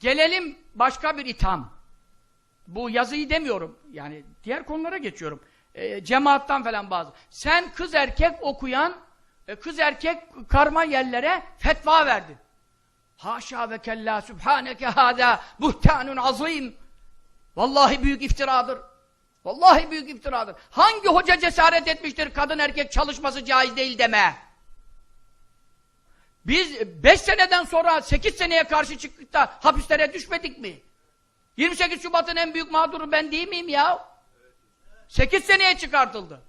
Gelelim başka bir itham. Bu yazıyı demiyorum. Yani diğer konulara geçiyorum. E, cemaattan falan bazı. Sen kız erkek okuyan, e, kız erkek karma yerlere fetva verdin. Haşa ve kella sübhaneke hâdâ buhtanun azîm. Vallahi büyük iftiradır. Vallahi büyük iftiradır. Hangi hoca cesaret etmiştir kadın erkek çalışması caiz değil deme. Biz 5 seneden sonra 8 seneye karşı çıktık da hapislere düşmedik mi? 28 Şubat'ın en büyük mağduru ben değil miyim ya? 8 seneye çıkartıldı.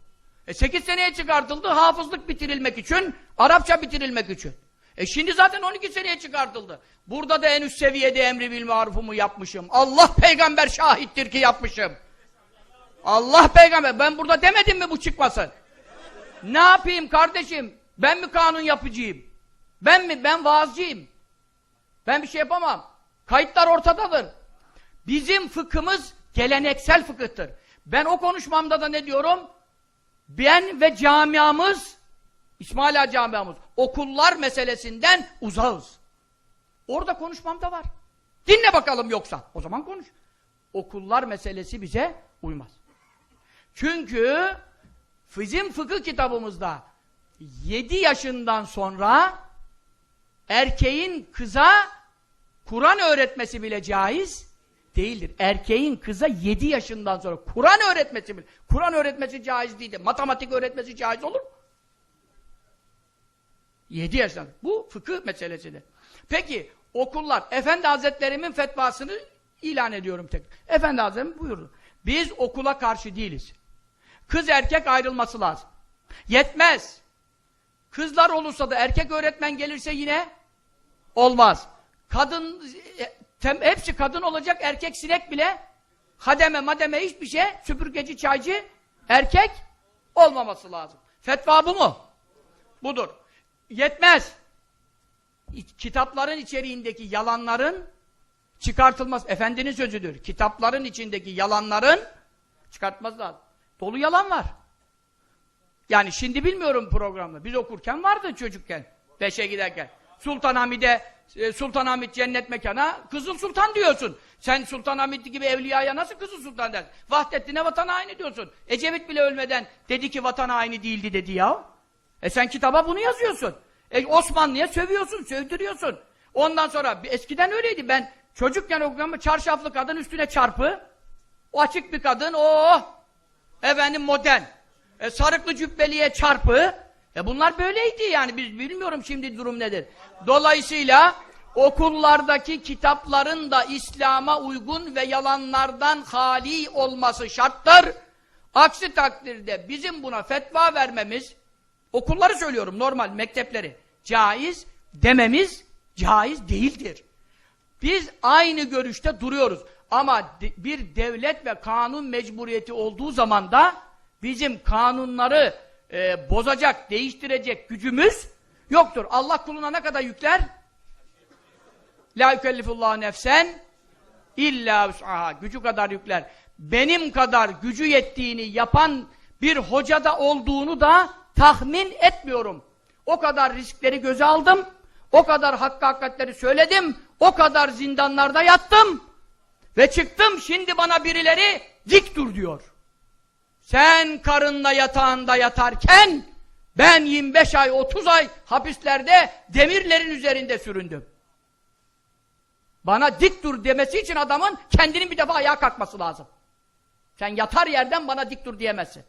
E 8 seneye çıkartıldı hafızlık bitirilmek için, Arapça bitirilmek için. E şimdi zaten 12 seneye çıkartıldı. Burada da en üst seviyede emri bil marufumu yapmışım. Allah peygamber şahittir ki yapmışım. Allah peygamber. Ben burada demedim mi bu çıkmasın? Ne yapayım kardeşim? Ben mi kanun yapıcıyım? Ben mi? Ben vaazcıyım. Ben bir şey yapamam. Kayıtlar ortadadır. Bizim fıkhımız geleneksel fıkıhtır. Ben o konuşmamda da ne diyorum? Ben ve camiamız, İsmaila camiamız, okullar meselesinden uzağız. Orada konuşmamda var. Dinle bakalım yoksa. O zaman konuş. Okullar meselesi bize uymaz. Çünkü bizim fıkıh kitabımızda 7 yaşından sonra erkeğin kıza Kur'an öğretmesi bile caiz değildir. Erkeğin kıza 7 yaşından sonra Kur'an öğretmesi bile. Kur'an öğretmesi caiz değildir. Matematik öğretmesi caiz olur mu? 7 yaşından. Bu fıkıh meselesidir. Peki okullar, Efendi Hazretlerimin fetvasını ilan ediyorum tek. Efendi Hazretleri buyurdu. Biz okula karşı değiliz. Kız erkek ayrılması lazım. Yetmez. Kızlar olursa da erkek öğretmen gelirse yine olmaz. Kadın e, tem, hepsi kadın olacak erkek sinek bile hademe mademe hiçbir şey süpürgeci çaycı erkek olmaması lazım. Fetva bu mu? Budur. Yetmez. Kitapların içeriğindeki yalanların çıkartılmaz. Efendinin sözüdür. Kitapların içindeki yalanların çıkartmaz lazım. Dolu yalan var. Yani şimdi bilmiyorum programda. Biz okurken vardı çocukken. Beşe giderken. Sultanahmet'e e, Sultanahmet cennet mekana Kızıl Sultan diyorsun. Sen Sultanahmet gibi evliyaya nasıl Kızıl Sultan dersin? Vahdettin'e vatan haini diyorsun. Ecevit bile ölmeden dedi ki vatan haini değildi dedi ya. E sen kitaba bunu yazıyorsun. E Osmanlı'ya sövüyorsun, sövdürüyorsun. Ondan sonra eskiden öyleydi. Ben çocukken okuyorum çarşaflı kadın üstüne çarpı. O açık bir kadın, o efendim modern. E, sarıklı cübbeliye çarpı. E bunlar böyleydi yani. Biz bilmiyorum şimdi durum nedir. Dolayısıyla okullardaki kitapların da İslam'a uygun ve yalanlardan hali olması şarttır. Aksi takdirde bizim buna fetva vermemiz, okulları söylüyorum normal mektepleri, caiz dememiz caiz değildir. Biz aynı görüşte duruyoruz. Ama bir devlet ve kanun mecburiyeti olduğu zaman da bizim kanunları e, bozacak, değiştirecek gücümüz yoktur. Allah kuluna ne kadar yükler? La yükellifullahu nefsen illa vus'aha. Gücü kadar yükler. Benim kadar gücü yettiğini yapan bir hocada olduğunu da tahmin etmiyorum. O kadar riskleri göze aldım. O kadar hakkı hakikatleri söyledim. O kadar zindanlarda yattım. Ve çıktım şimdi bana birileri dik dur diyor. Sen karınla yatağında yatarken ben 25 ay 30 ay hapislerde demirlerin üzerinde süründüm. Bana dik dur demesi için adamın kendinin bir defa ayağa kalkması lazım. Sen yatar yerden bana dik dur diyemezsin.